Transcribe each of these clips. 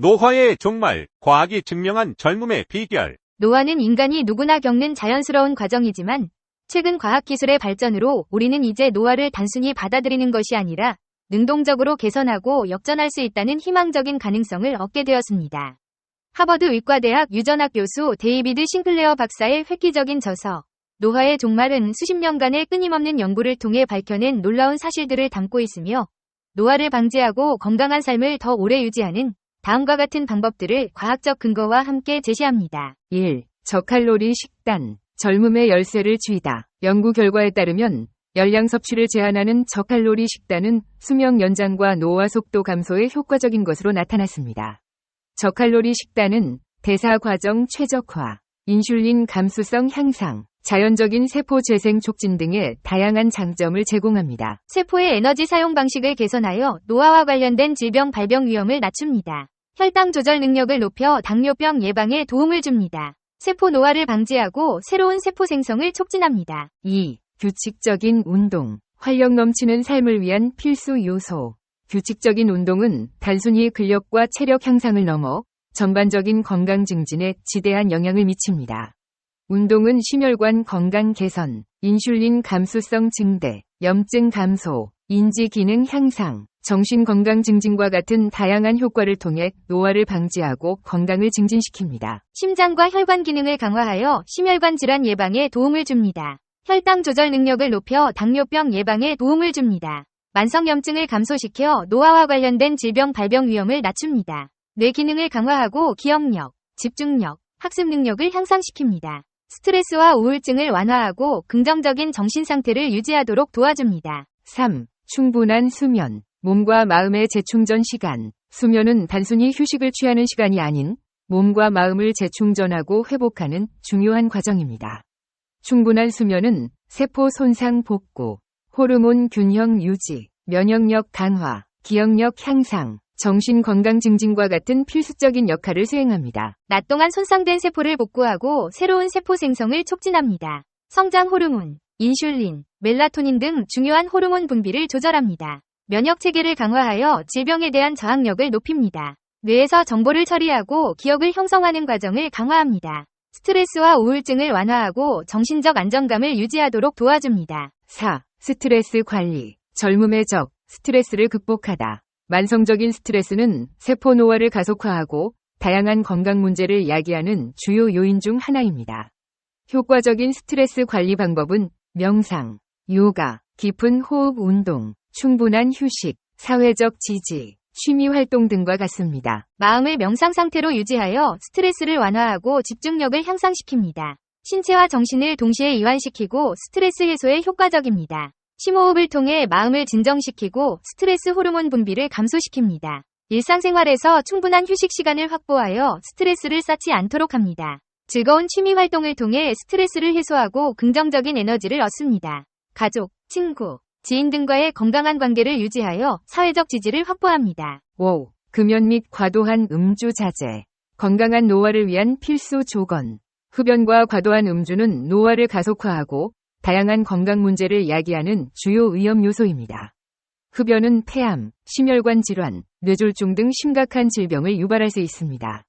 노화의 종말, 과학이 증명한 젊음의 비결. 노화는 인간이 누구나 겪는 자연스러운 과정이지만 최근 과학기술의 발전으로 우리는 이제 노화를 단순히 받아들이는 것이 아니라 능동적으로 개선하고 역전할 수 있다는 희망적인 가능성을 얻게 되었습니다. 하버드 의과대학 유전학 교수 데이비드 싱클레어 박사의 획기적인 저서 노화의 종말은 수십 년간의 끊임없는 연구를 통해 밝혀낸 놀라운 사실들을 담고 있으며 노화를 방지하고 건강한 삶을 더 오래 유지하는 다음과 같은 방법들을 과학적 근거와 함께 제시합니다. 1. 저칼로리 식단. 젊음의 열쇠를 쥐다. 연구 결과에 따르면 열량 섭취를 제한하는 저칼로리 식단은 수명 연장과 노화 속도 감소에 효과적인 것으로 나타났습니다. 저칼로리 식단은 대사 과정 최적화, 인슐린 감수성 향상, 자연적인 세포 재생 촉진 등의 다양한 장점을 제공합니다. 세포의 에너지 사용 방식을 개선하여 노화와 관련된 질병 발병 위험을 낮춥니다. 혈당 조절 능력을 높여 당뇨병 예방에 도움을 줍니다. 세포 노화를 방지하고 새로운 세포 생성을 촉진합니다. 2. 규칙적인 운동. 활력 넘치는 삶을 위한 필수 요소. 규칙적인 운동은 단순히 근력과 체력 향상을 넘어 전반적인 건강 증진에 지대한 영향을 미칩니다. 운동은 심혈관 건강 개선, 인슐린 감수성 증대, 염증 감소, 인지 기능 향상, 정신 건강 증진과 같은 다양한 효과를 통해 노화를 방지하고 건강을 증진시킵니다. 심장과 혈관 기능을 강화하여 심혈관 질환 예방에 도움을 줍니다. 혈당 조절 능력을 높여 당뇨병 예방에 도움을 줍니다. 만성염증을 감소시켜 노화와 관련된 질병 발병 위험을 낮춥니다. 뇌 기능을 강화하고 기억력, 집중력, 학습 능력을 향상시킵니다. 스트레스와 우울증을 완화하고 긍정적인 정신 상태를 유지하도록 도와줍니다. 3. 충분한 수면. 몸과 마음의 재충전 시간. 수면은 단순히 휴식을 취하는 시간이 아닌 몸과 마음을 재충전하고 회복하는 중요한 과정입니다. 충분한 수면은 세포 손상 복구, 호르몬 균형 유지, 면역력 강화, 기억력 향상, 정신 건강 증진과 같은 필수적인 역할을 수행합니다. 낮 동안 손상된 세포를 복구하고 새로운 세포 생성을 촉진합니다. 성장 호르몬, 인슐린, 멜라토닌 등 중요한 호르몬 분비를 조절합니다. 면역 체계를 강화하여 질병에 대한 저항력을 높입니다. 뇌에서 정보를 처리하고 기억을 형성하는 과정을 강화합니다. 스트레스와 우울증을 완화하고 정신적 안정감을 유지하도록 도와줍니다. 4. 스트레스 관리. 젊음의 적, 스트레스를 극복하다. 만성적인 스트레스는 세포 노화를 가속화하고 다양한 건강 문제를 야기하는 주요 요인 중 하나입니다. 효과적인 스트레스 관리 방법은 명상, 요가, 깊은 호흡 운동, 충분한 휴식, 사회적 지지, 취미 활동 등과 같습니다. 마음을 명상 상태로 유지하여 스트레스를 완화하고 집중력을 향상시킵니다. 신체와 정신을 동시에 이완시키고 스트레스 해소에 효과적입니다. 심호흡을 통해 마음을 진정시키고 스트레스 호르몬 분비를 감소시킵니다. 일상생활에서 충분한 휴식 시간을 확보하여 스트레스를 쌓지 않도록 합니다. 즐거운 취미 활동을 통해 스트레스를 해소하고 긍정적인 에너지를 얻습니다. 가족, 친구, 지인 등과의 건강한 관계를 유지하여 사회적 지지를 확보합니다. 5. 금연 및 과도한 음주 자제. 건강한 노화를 위한 필수 조건. 흡연과 과도한 음주는 노화를 가속화하고 다양한 건강 문제를 야기하는 주요 위험 요소입니다. 흡연은 폐암, 심혈관 질환, 뇌졸중 등 심각한 질병을 유발할 수 있습니다.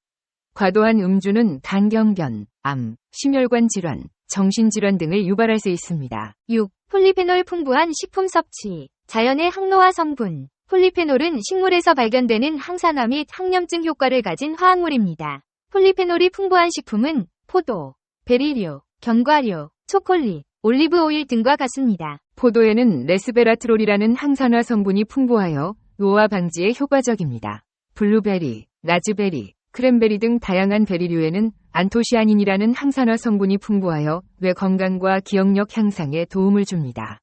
과도한 음주는 간경변, 암, 심혈관 질환, 정신질환 등을 유발할 수 있습니다. 6. 폴리페놀 풍부한 식품 섭취. 자연의 항노화 성분. 폴리페놀은 식물에서 발견되는 항산화 및 항염증 효과를 가진 화학물입니다. 폴리페놀이 풍부한 식품은 포도, 베리류, 견과류, 초콜릿, 올리브 오일 등과 같습니다. 포도에는 레스베라트롤이라는 항산화 성분이 풍부하여 노화 방지에 효과적입니다. 블루베리, 라즈베리, 크랜베리 등 다양한 베리류에는 안토시아닌이라는 항산화 성분이 풍부하여 뇌 건강과 기억력 향상에 도움을 줍니다.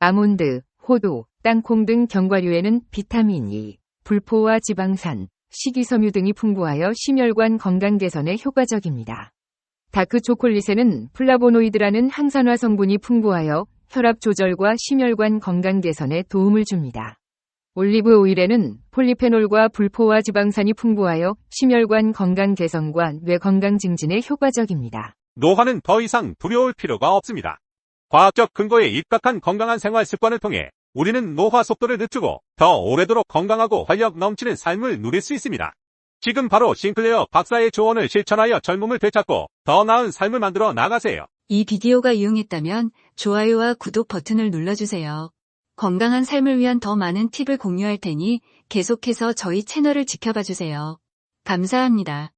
아몬드, 호두, 땅콩 등 견과류에는 비타민 E, 불포화 지방산, 식이섬유 등이 풍부하여 심혈관 건강 개선에 효과적입니다. 다크 초콜릿에는 플라보노이드라는 항산화 성분이 풍부하여 혈압 조절과 심혈관 건강 개선에 도움을 줍니다. 올리브 오일에는 폴리페놀과 불포화 지방산이 풍부하여 심혈관 건강 개선과 뇌 건강 증진에 효과적입니다. 노화는 더 이상 두려울 필요가 없습니다. 과학적 근거에 입각한 건강한 생활 습관을 통해 우리는 노화 속도를 늦추고 더 오래도록 건강하고 활력 넘치는 삶을 누릴 수 있습니다. 지금 바로 싱클레어 박사의 조언을 실천하여 젊음을 되찾고 더 나은 삶을 만들어 나가세요. 이 비디오가 유용했다면 좋아요와 구독 버튼을 눌러주세요. 건강한 삶을 위한 더 많은 팁을 공유할 테니 계속해서 저희 채널을 지켜봐 주세요. 감사합니다.